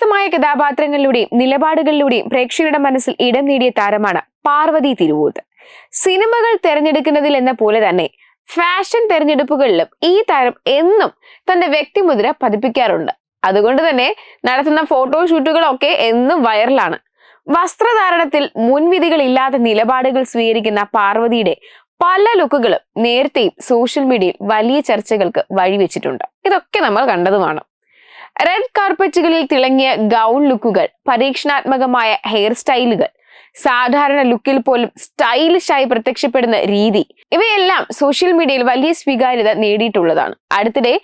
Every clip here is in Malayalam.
വ്യത്യസ്തമായ കഥാപാത്രങ്ങളിലൂടെയും നിലപാടുകളിലൂടെയും പ്രേക്ഷകരുടെ മനസ്സിൽ ഇടം നേടിയ താരമാണ് പാർവതി തിരുവൂത്ത്. സിനിമകൾ തിരഞ്ഞെടുക്കുന്നതിൽ എന്ന പോലെ തന്നെ ഫാഷൻ തിരഞ്ഞെടുപ്പുകളിലും ഈ താരം എന്നും തന്റെ വ്യക്തിമുദ്ര പതിപ്പിക്കാറുണ്ട്. അതുകൊണ്ട് തന്നെ നടത്തുന്ന ഫോട്ടോഷൂട്ടുകളൊക്കെ എന്നും വൈറലാണ്. വസ്ത്രധാരണത്തിൽ മുൻവിധികളില്ലാത്ത നിലപാടുകൾ സ്വീകരിക്കുന്ന പാർവതിയുടെ പല ലുക്കുകളും നേരത്തെയും സോഷ്യൽ മീഡിയയിൽ വലിയ ചർച്ചകൾക്ക് വഴിവെച്ചിട്ടുണ്ട്. ഇതൊക്കെ നമ്മൾ കണ്ടതുമാണ്. റെഡ് കാർപ്പറ്റുകളിൽ തിളങ്ങിയ ഗൗൺ ലുക്കുകൾ പരീക്ഷണാത്മകമായ ഹെയർ സ്റ്റൈലുകൾ സാധാരണ ലുക്കിൽ പോലും സ്റ്റൈലിഷായി പ്രത്യക്ഷപ്പെടുന്ന രീതി. ഇവയെല്ലാം സോഷ്യൽ മീഡിയയിൽ വലിയ സ്വീകാര്യത നേടിയിട്ടുള്ളതാണ്. അടുത്തിടെ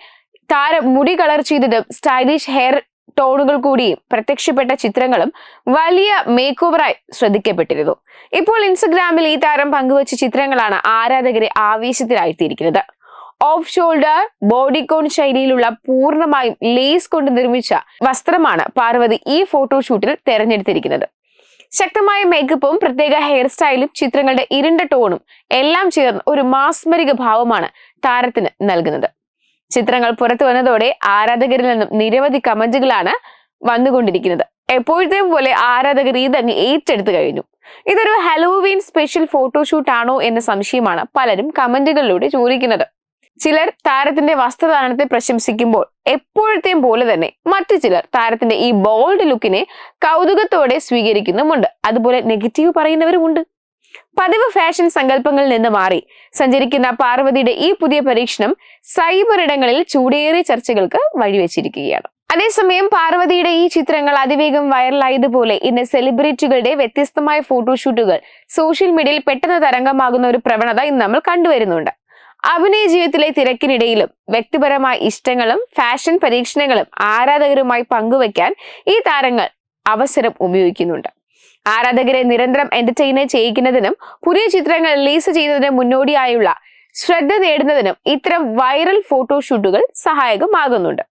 താരം മുടി കളർ ചെയ്തതും സ്റ്റൈലിഷ് ഹെയർ ടോണുകൾ കൂടിയും പ്രത്യക്ഷപ്പെട്ട ചിത്രങ്ങളും വലിയ മേക്ക് ഓവറായി ശ്രദ്ധിക്കപ്പെട്ടിരുന്നു. ഇപ്പോൾ ഇൻസ്റ്റഗ്രാമിൽ ഈ താരം പങ്കുവച്ച ചിത്രങ്ങളാണ് ആരാധകരെ ആവേശത്തിലായിത്തീരിക്കുന്നത് ഓഫ് ഷോൾഡർ ബോഡിക്കോൺ ശൈലിയിലുള്ള പൂർണമായും ലേസ് കൊണ്ട് നിർമ്മിച്ച വസ്ത്രമാണ് പാർവതി ഈ ഫോട്ടോഷൂട്ടിൽ തെരഞ്ഞെടുത്തിരിക്കുന്നത്. ശക്തമായ മേക്കപ്പും പ്രത്യേക ഹെയർ സ്റ്റൈലും ചിത്രങ്ങളുടെ ഇരുണ്ട ടോണും എല്ലാം ചേർന്ന് ഒരു മാസ്മരിക ഭാവമാണ് താരത്തിന് നൽകുന്നത്. ചിത്രങ്ങൾ പുറത്തു വന്നതോടെ ആരാധകരിൽ നിന്നും നിരവധി കമന്റുകളാണ് വന്നുകൊണ്ടിരിക്കുന്നത്. എപ്പോഴത്തെയും പോലെ ആരാധകർ ഇതങ്ങ് ഏറ്റെടുത്തു കഴിഞ്ഞു. ഇതൊരു ഹലോവീൻ സ്പെഷ്യൽ ഫോട്ടോഷൂട്ട് ആണോ എന്ന സംശയമാണ് പലരും കമന്റുകളിലൂടെ ചോദിക്കുന്നത്. ചിലർ താരത്തിന്റെ വസ്ത്രധാരണത്തെ പ്രശംസിക്കുമ്പോൾ എപ്പോഴത്തെയും പോലെ തന്നെ മറ്റു ചിലർ താരത്തിന്റെ ഈ ബോൾഡ് ലുക്കിനെ കൗതുകത്തോടെ സ്വീകരിക്കുന്നുമുണ്ട്. അതുപോലെ നെഗറ്റീവ് പറയുന്നവരുമുണ്ട്. പതിവ് ഫാഷൻ സങ്കല്പങ്ങളിൽ നിന്ന് മാറി സഞ്ചരിക്കുന്ന പാർവതിയുടെ ഈ പുതിയ പരീക്ഷണം സൈബർ ഇടങ്ങളിൽ ചൂടേറിയ ചർച്ചകൾക്ക് വഴിവെച്ചിരിക്കുകയാണ്. അതേസമയം പാർവതിയുടെ ഈ ചിത്രങ്ങൾ അതിവേഗം വൈറലായതുപോലെ ഇന്ന് സെലിബ്രിറ്റികളുടെ വ്യത്യസ്തമായ ഫോട്ടോഷൂട്ടുകൾ സോഷ്യൽ മീഡിയയിൽ പെട്ടെന്ന് തരംഗമാകുന്ന ഒരു പ്രവണത ഇന്ന് നമ്മൾ കണ്ടുവരുന്നുണ്ട്. അഭിനയ ജീവിതത്തിലെ തിരക്കിനിടയിലും വ്യക്തിപരമായ ഇഷ്ടങ്ങളും ഫാഷൻ പരീക്ഷണങ്ങളും ആരാധകരുമായി പങ്കുവെക്കാൻ ഈ താരങ്ങൾ അവസരം ഉപയോഗിക്കുന്നുണ്ട്. ആരാധകരെ നിരന്തരം എന്റർടൈൻ ചെയ്യിക്കുന്നതിനും പുതിയ ചിത്രങ്ങൾ റിലീസ് ചെയ്യുന്നതിന് മുന്നോടിയായുള്ള ശ്രദ്ധ നേടുന്നതിനും ഇത്തരം വൈറൽ ഫോട്ടോഷൂട്ടുകൾ സഹായകമാകുന്നുണ്ട്.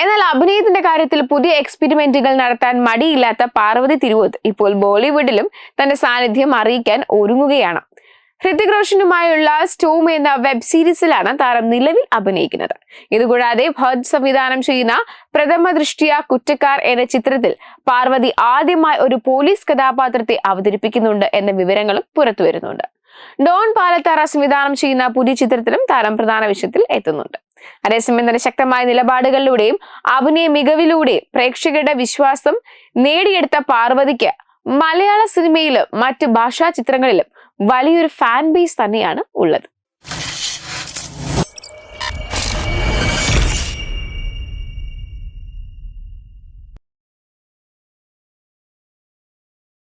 എന്നാൽ അഭിനയത്തിന്റെ കാര്യത്തിൽ പുതിയ എക്സ്പെരിമെന്റുകൾ നടത്താൻ മടിയില്ലാത്ത പാർവതി തിരുവോത്ത് ഇപ്പോൾ ബോളിവുഡിലും തന്റെ സാന്നിധ്യം അറിയിക്കാൻ ഒരുങ്ങുകയാണ്. ഹൃതിക് റോഷനുമായുള്ള സ്റ്റോം എന്ന വെബ് സീരീസിലാണ് താരം നിലവിൽ അഭിനയിക്കുന്നത്. ഇതുകൂടാതെ ഭട്ട് സംവിധാനം ചെയ്യുന്ന പ്രഥമ ദൃഷ്ടിയ കുറ്റക്കാർ എന്ന ചിത്രത്തിൽ പാർവതി ആദ്യമായി ഒരു പോലീസ് കഥാപാത്രത്തെ അവതരിപ്പിക്കുന്നുണ്ട് എന്ന വിവരങ്ങളും പുറത്തുവരുന്നുണ്ട് ഡോൺ പാലത്താറ സംവിധാനം ചെയ്യുന്ന പുതിയ ചിത്രത്തിലും താരം പ്രധാന വിഷയത്തിൽ എത്തുന്നുണ്ട്. അതേസമയം തന്നെ ശക്തമായ നിലപാടുകളിലൂടെയും അഭിനയ മികവിലൂടെയും പ്രേക്ഷകരുടെ വിശ്വാസം നേടിയെടുത്ത പാർവതിക്ക് മലയാള സിനിമയിലും മറ്റ് ഭാഷാ ചിത്രങ്ങളിലും വലിയൊരു ഫാൻ ബേസ് തന്നെയാണ് ഉള്ളത്